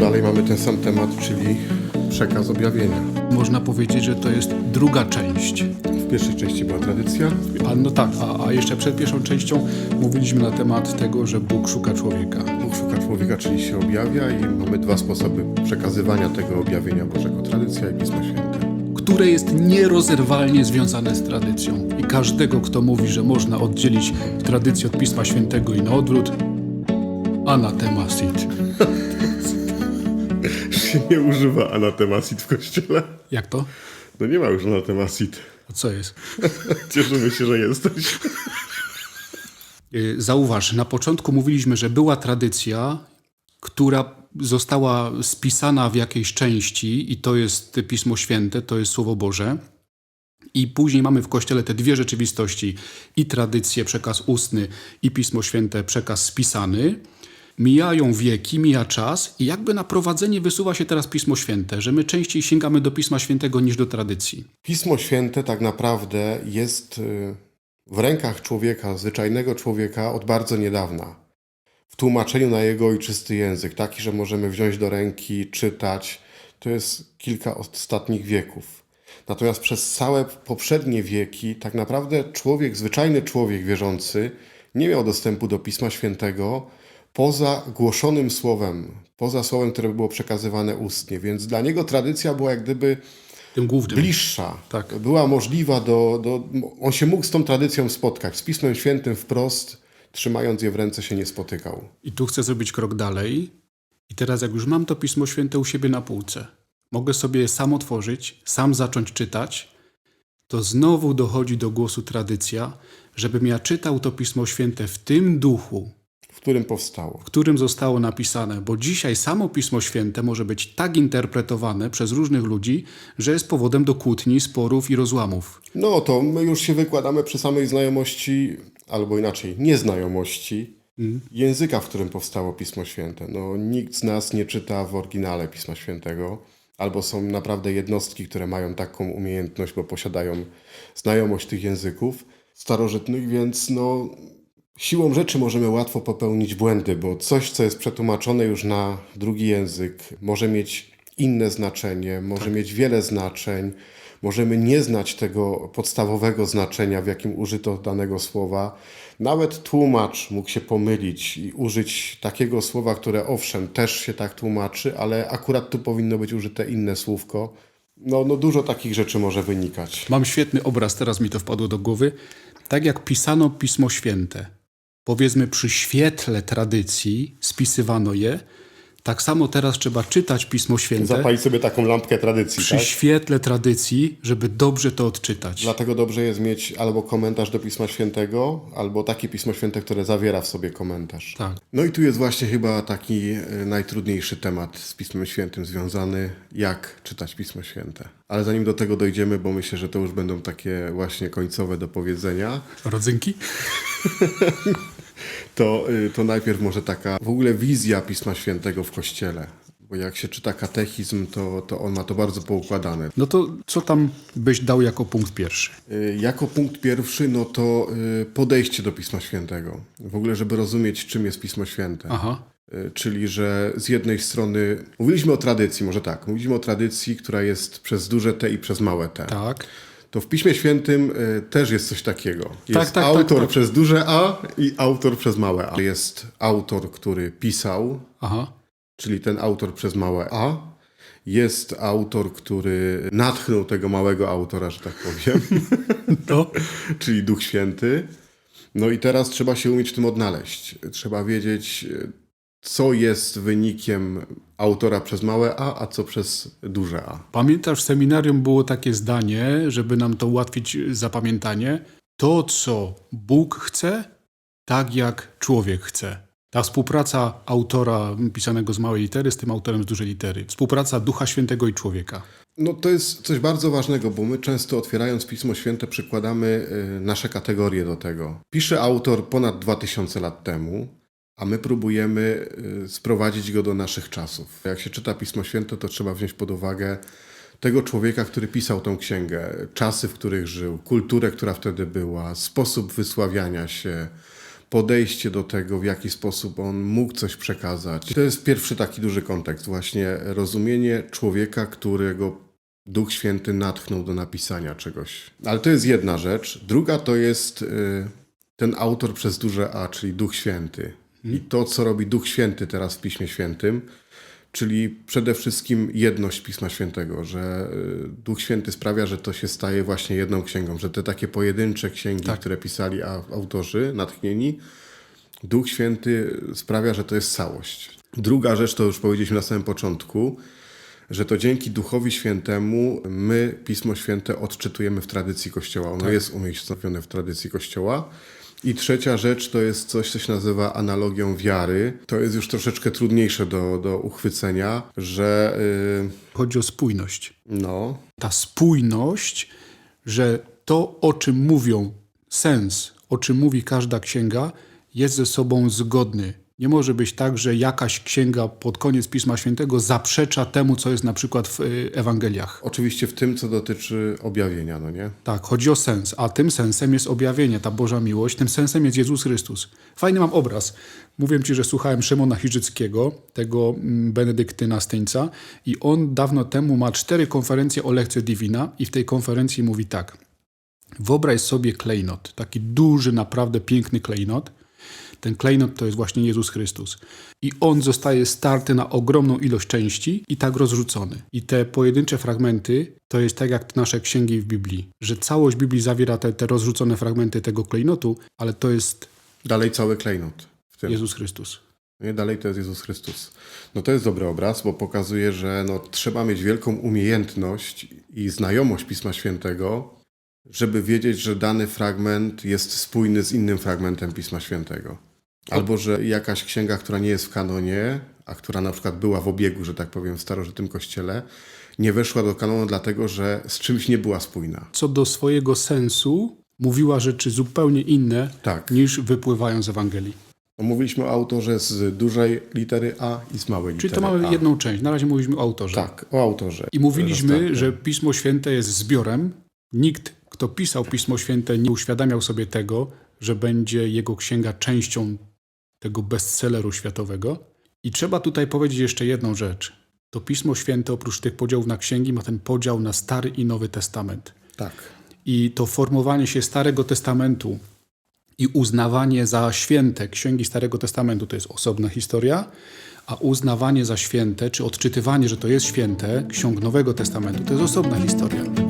Dalej mamy ten sam temat, czyli przekaz objawienia. Można powiedzieć, że to jest druga część. W pierwszej części była tradycja, A no tak, a, a jeszcze przed pierwszą częścią mówiliśmy na temat tego, że Bóg szuka człowieka. Bóg szuka człowieka, czyli się objawia i mamy dwa sposoby przekazywania tego objawienia Bożego. Tradycja i Pismo Święte. które jest nierozerwalnie związane z tradycją. I każdego, kto mówi, że można oddzielić tradycję od Pisma Świętego i na odwrót, anatema sit. się nie używa anatemasit w kościele. Jak to? No nie ma już anatemasit. A co jest? Cieszymy się, że jesteś. Y, Zauważ, na początku mówiliśmy, że była tradycja, która została spisana w jakiejś części i to jest Pismo Święte, to jest Słowo Boże. I później mamy w Kościele te dwie rzeczywistości i tradycję, przekaz ustny i Pismo Święte, przekaz spisany. Mijają wieki, mija czas i jakby na prowadzenie wysuwa się teraz Pismo Święte, że my częściej sięgamy do Pisma Świętego niż do tradycji. Pismo Święte tak naprawdę jest y, w rękach człowieka, zwyczajnego człowieka od bardzo niedawna. W tłumaczeniu na jego ojczysty język, taki, że możemy wziąć do ręki, czytać, to jest kilka ostatnich wieków. Natomiast przez całe poprzednie wieki, tak naprawdę człowiek, zwyczajny człowiek wierzący, nie miał dostępu do Pisma Świętego poza głoszonym słowem, poza słowem, które było przekazywane ustnie. Więc dla niego tradycja była jak gdyby Tym głównym. bliższa. Tak. Była możliwa do, do. On się mógł z tą tradycją spotkać. Z Pismem Świętym wprost, trzymając je w ręce, się nie spotykał. I tu chcę zrobić krok dalej. I teraz, jak już mam to Pismo Święte u siebie na półce, mogę sobie je sam otworzyć, sam zacząć czytać, to znowu dochodzi do głosu tradycja, żebym ja czytał to Pismo Święte w tym duchu, którym powstało. w którym zostało napisane, bo dzisiaj samo Pismo Święte może być tak interpretowane przez różnych ludzi, że jest powodem do kłótni, sporów i rozłamów. No to my już się wykładamy przy samej znajomości, albo inaczej, nieznajomości języka, w którym powstało Pismo Święte. No, nikt z nas nie czyta w oryginale Pisma Świętego, albo są naprawdę jednostki, które mają taką umiejętność, bo posiadają znajomość tych języków starożytnych, więc no, siłą rzeczy możemy łatwo popełnić błędy, bo coś, co jest przetłumaczone już na drugi język, może mieć inne znaczenie, może mieć wiele znaczeń. Możemy nie znać tego podstawowego znaczenia, w jakim użyto danego słowa. Nawet tłumacz mógł się pomylić i użyć takiego słowa, które owszem też się tak tłumaczy, ale akurat tu powinno być użyte inne słówko. No, no dużo takich rzeczy może wynikać. Mam świetny obraz, teraz mi to wpadło do głowy. Tak jak pisano Pismo Święte, powiedzmy przy świetle tradycji spisywano je, tak samo teraz trzeba czytać Pismo Święte Zapalić sobie taką lampkę tradycji, przy tak? świetle tradycji, żeby dobrze to odczytać. Dlatego dobrze jest mieć albo komentarz do Pisma Świętego, albo takie Pismo Święte, które zawiera w sobie komentarz. Tak. No i tu jest właśnie chyba taki e, najtrudniejszy temat z Pismem Świętym związany, jak czytać Pismo Święte. Ale zanim do tego dojdziemy, bo myślę, że to już będą takie właśnie końcowe do powiedzenia, Rodzynki? to, y, to najpierw może taka w ogóle wizja Pisma Świętego w Kościele. Bo jak się czyta katechizm, to, to on ma to bardzo poukładane. No to co tam byś dał jako punkt pierwszy? Y, Jako punkt pierwszy, no to y, podejście do Pisma Świętego. W ogóle, żeby rozumieć, czym jest Pismo Święte. Aha. Czyli, że z jednej strony mówiliśmy o tradycji, może tak, mówiliśmy o tradycji, która jest przez duże T i przez małe T. Tak. To w Piśmie Świętym y, też jest coś takiego. Jest tak, tak, autor tak. przez duże A i autor przez małe A. Jest autor, który pisał, Aha. czyli ten autor przez małe A. Jest autor, który natchnął tego małego autora, że tak powiem. To? czyli Duch Święty. No i teraz trzeba się umieć w tym odnaleźć. Trzeba wiedzieć, e, co jest wynikiem autora przez małe a, a co przez duże a. Pamiętasz, w seminarium było takie zdanie, żeby nam to ułatwić zapamiętanie. To, co Bóg chce, tak jak człowiek chce. Ta współpraca autora pisanego z małej litery z tym autorem z dużej litery. Współpraca Ducha Świętego i człowieka. No to jest coś bardzo ważnego, bo my często otwierając Pismo Święte przykładamy e, nasze kategorie do tego. Pisze autor ponad 2000 lat temu, a my próbujemy e, sprowadzić go do naszych czasów. Jak się czyta Pismo Święte, to trzeba wziąć pod uwagę tego człowieka, który pisał tą księgę, czasy, w których żył, kulturę, która wtedy była, sposób wysławiania się, podejście do tego, w jaki sposób on mógł coś przekazać. To jest pierwszy taki duży kontekst, właśnie rozumienie człowieka, którego Duch Święty natchnął do napisania czegoś. Ale to jest jedna rzecz. Druga to jest y, ten autor przez duże A, czyli Duch Święty. I to, co robi Duch Święty teraz w Piśmie Świętym, czyli przede wszystkim jedność Pisma Świętego, że y, Duch Święty sprawia, że to się staje właśnie jedną księgą, że te takie pojedyncze księgi, które pisali autorzy natchnieni, Duch Święty sprawia, że to jest całość. Druga rzecz, to już powiedzieliśmy na samym początku, że to dzięki Duchowi Świętemu my Pismo Święte odczytujemy w tradycji Kościoła. Ono jest umiejscowione w tradycji Kościoła. I trzecia rzecz to jest coś, co się nazywa analogią wiary. To jest już troszeczkę trudniejsze do, do uchwycenia, że yy, Chodzi o spójność. no, Ta spójność, że to, o czym mówią, sens, o czym mówi każda księga, jest ze sobą zgodny. Nie może być tak, że jakaś księga pod koniec Pisma Świętego zaprzecza temu, co jest na przykład w y, Ewangeliach. oczywiście w tym, co dotyczy objawienia, no nie? Tak, chodzi o sens, a tym sensem jest objawienie, ta Boża miłość, tym sensem jest Jezus Chrystus. Fajny mam obraz. Mówię ci, że słuchałem Szymona Chirzyckiego, tego mm, benedyktyna Styńca i on dawno temu ma cztery konferencje o lekcję Divina i w tej konferencji mówi tak. Wyobraź sobie klejnot, taki duży, naprawdę piękny klejnot. Ten klejnot to jest właśnie Jezus Chrystus. I on zostaje starty na ogromną ilość części i tak rozrzucony. I te pojedyncze fragmenty to jest tak jak nasze księgi w Biblii, że całość Biblii zawiera te, te rozrzucone fragmenty tego klejnotu, ale to jest Dalej cały klejnot w tym. Jezus Chrystus. Nie, dalej to jest Jezus Chrystus. No to jest dobry obraz, bo pokazuje, że no, trzeba mieć wielką umiejętność i znajomość Pisma Świętego, żeby wiedzieć, że dany fragment jest spójny z innym fragmentem Pisma Świętego. Albo że jakaś księga, która nie jest w kanonie, a która na przykład była w obiegu, że tak powiem, w starożytnym kościele, nie weszła do kanonu dlatego, że z czymś nie była spójna. Co do swojego sensu mówiła rzeczy zupełnie inne Tak. niż wypływają z Ewangelii. Mówiliśmy o autorze z dużej litery A i z małej Czyli litery to mamy A. jedną część. Na razie mówiliśmy o autorze. Tak, o autorze. I mówiliśmy, tak. że Pismo Święte jest zbiorem. Nikt, kto pisał Pismo Święte, nie uświadamiał sobie tego, że będzie jego księga częścią tego bestselleru światowego. I trzeba tutaj powiedzieć jeszcze jedną rzecz. To Pismo Święte, oprócz tych podziałów na księgi, ma ten podział na Stary i Nowy Testament. Tak. I to formowanie się Starego Testamentu i uznawanie za święte księgi Starego Testamentu to jest osobna historia, a uznawanie za święte, czy odczytywanie, że to jest święte ksiąg Nowego Testamentu, to jest osobna historia.